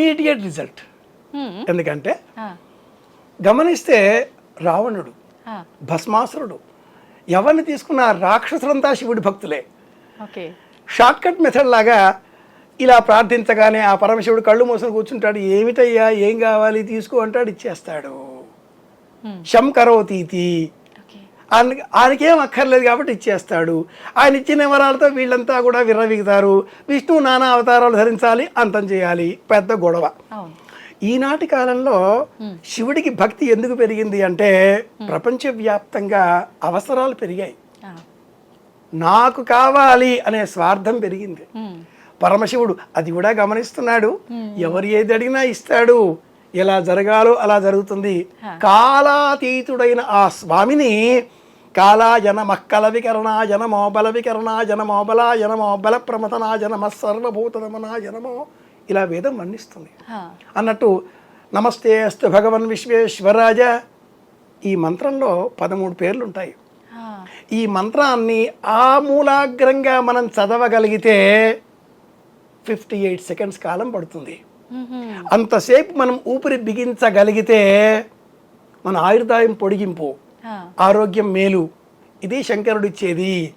Immediate result హ్మ్. ఎందుకంటే గమనిస్తే రావణుడు భస్మాసురుడు ఎవరిని తీసుకున్న రాక్షసులంతా శివుడి భక్తులే. షార్ట్ కట్ మెథడ్ లాగా ఇలా ప్రార్థించగానే ఆ పరమశివుడు కళ్ళు మూసుకొని కూర్చుంటాడు ఏమిటయ్యా? ఏం కావాలి? తీసుకో అంటాడు ఇచ్చేస్తాడు. హ్మ్. శం కరోతీతి. ఆయనకి ఆయనకేం అక్కర్లేదు కాబట్టి ఇచ్చేస్తాడు. ఆయన ఇచ్చిన వరాలతో వీళ్ళంతా కూడా విర్రవీగుతారు. విష్ణువు నానా అవతారాలు ధరించాలి అంతం చేయాలి. పెద్ద గొడవ. ఈనాటి కాలంలో శివుడికి భక్తి ఎందుకు పెరిగింది అంటే ప్రపంచవ్యాప్తంగా అవసరాలు పెరిగాయి. నాకు కావాలి అనే స్వార్థం పెరిగింది. పరమశివుడు అది కూడా గమనిస్తున్నాడు. ఎవరు ఏది అడిగినా ఇస్తాడు. ఎలా జరగాలో అలా జరుగుతుంది. కాలాతీతుడైన ఆ స్వామిని కాలా జనమ కల వికరణ జనమో బల వికరణ జనమో బల జనమో బల ప్రమతన జనమ సర్వభూత నమన జనమో ఇలా వేదం వర్ణిస్తుంది. ఆ, అన్నట్టు నమస్తే అస్తు భగవన్ విశ్వేశ్వరాజ ఈ మంత్రంలో పదమూడు పేర్లు ఉంటాయి ఆ, ఈ మంత్రాన్ని ఆమూలాగ్రంగా మనం చదవగలిగితే ఫిఫ్టీ ఎయిట్ సెకండ్స్ కాలం పడుతుంది. అంతసేపు మనం ఊపిరి బిగించగలిగితే మన ఆయుర్దాయం పొడిగింపు. ఆ, ఆరోగ్యం మేలు. ఇది శంకరుడిచ్చేది.